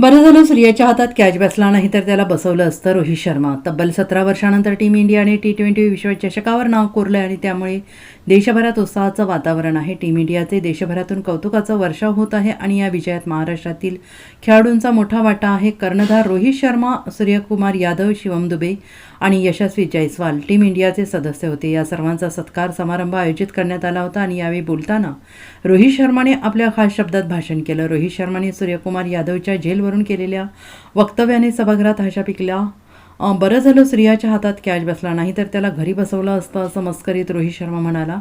बरं झालं सूर्याच्या हातात कॅच बसला नाही तर त्याला बसवलं असतं रोहित शर्मा. तब्बल सतरा वर्षानंतर टीम इंडियाने टी ट्वेंटी विश्वचषकावर नाव कोरलं आणि त्यामुळे देशभरात उत्साहाचं वातावरण आहे. टीम इंडियाचे देशभरातून कौतुकाचा वर्षाव होत आहे आणि या विजयात महाराष्ट्रातील खेळाडूंचा मोठा वाटा आहे. कर्णधार रोहित शर्मा सूर्यकुमार यादव शिवम दुबे आणि यशस्वी जयस्वाल टीम इंडियाचे सदस्य होते. या सर्वांचा सत्कार समारंभ आयोजित करण्यात आला होता आणि यावेळी बोलताना रोहित शर्माने आपल्या खास शब्दात भाषण केलं. रोहित शर्माने सूर्यकुमार यादवच्या जेलवरून केलेल्या वक्तव्याने सभागृहात हशा पिकल्या. बरं झालं सूर्याच्या हातात कॅच बसला नाही तर त्याला घरी बसवलं असतं असं मस्करीत रोहित शर्मा म्हणाला.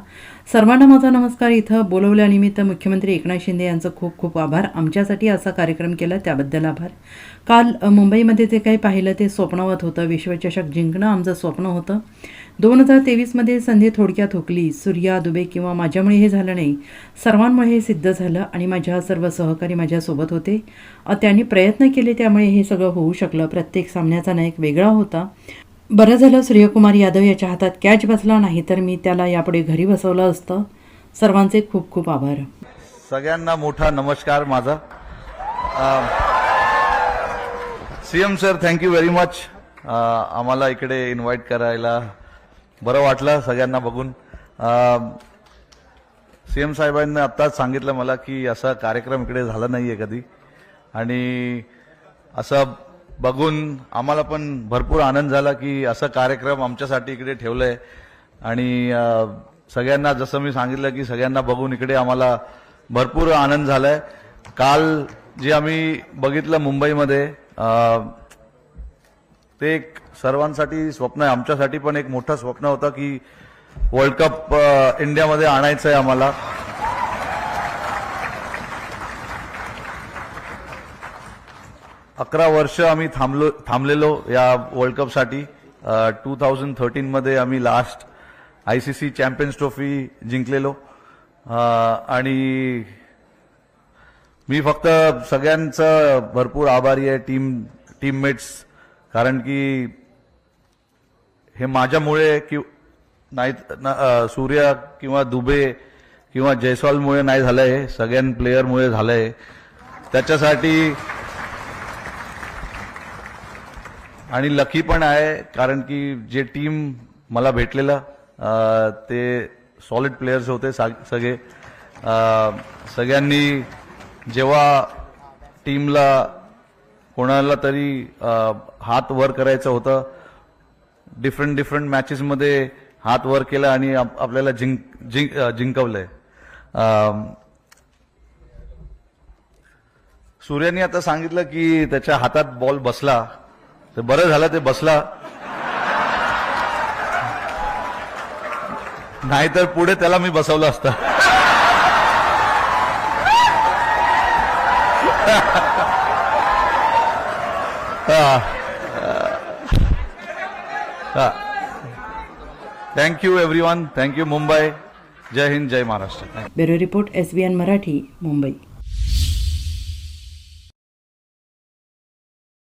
सर्वांना माझा नमस्कार. इथं बोलवल्यानिमित्त मुख्यमंत्री एकनाथ शिंदे यांचं खूप खूप आभार. आमच्यासाठी असा कार्यक्रम केला त्याबद्दल आभार. काल मुंबईमध्ये जे काही पाहिलं ते स्वप्नवत होतं. विश्वचषक जिंकणं आमचं स्वप्न होतं. दोन हजार तेवीसमध्ये संधी थोडक्यात हुकली. सूर्या दुबे किंवा माझ्यामुळे हे झालं नाही. सर्वांमुळे हे सिद्ध झालं आणि माझ्या सर्व सहकारी माझ्यासोबत होते. त्यांनी प्रयत्न केले त्यामुळे हे सगळं होऊ शकलं. प्रत्येक सामन्याचा नायक वेगळा होता. बरं झालं सूर्यकुमार यादव याच्या हातात कॅच बसला नाही तर मी त्याला यापुढे घरी बसवलं असतं. सर्वांचे खूप खूप आभार. सगळ्यांना मोठा नमस्कार माझा. CM sir thank you very much आम्हाला इकडे इन्व्हाइट करायला बरं वाटलं सगळ्यांना बघून. सीएम साहेबांनी आत्ताच सांगितलं मला की असा कार्यक्रम इकडे झाला नाहीये कधी. आणि असं बघून आम्हाला पण भरपूर आनंद झाला की असं कार्यक्रम आमच्यासाठी इकडे ठेवलंय. आणि सगळ्यांना जसं मी सांगितलं की सगळ्यांना बघून इकडे आम्हाला भरपूर आनंद झालाय. काल जे आम्ही बघितलं मुंबईमध्ये ते एक सर्वांसाठी स्वप्न आहे. आमच्यासाठी पण एक मोठं स्वप्न होतं की वर्ल्ड कप इंडियामध्ये आणायचं आहे आम्हाला. अकरा वर्ष आम्ही थांबलो थांबलेलो या वर्ल्ड कपसाठी टू थाउजंड थर्टीनमध्ये आम्ही last I C C champions trophy जिंकलेलो. आणि मी फक्त सगळ्यांचं भरपूर आभारी आहे टीम टीममेट्स कारण की हे माझ्यामुळे कि नाही न- सूर्य किंवा दुबे किंवा जयस्वालमुळे नाही झालंय सगळ्यां प्लेयरमुळे झालंय. त्याच्यासाठी आणि लकी पण आहे कारण की जे टीम मला भेटलेलं ते सॉलिड प्लेयर्स होते सगळे. सगळ्यांनी जेव्हा टीमला कोणाला तरी हात वर करायचं होतं डिफरंट डिफरंट मॅचेसमध्ये हात वर केला आणि आप- आपल्याला जिंक जिंक जिंकवलंय. सूर्याने आता सांगितलं की त्याच्या हातात बॉल बसला. तर बरं झालं ते बसला. नाहीतर पुढे त्याला मी बसवलं असतं. Thank you every one thank you Mumbai Jai Hind Jai Maharashtra bureau report S B N Marathi Mumbai.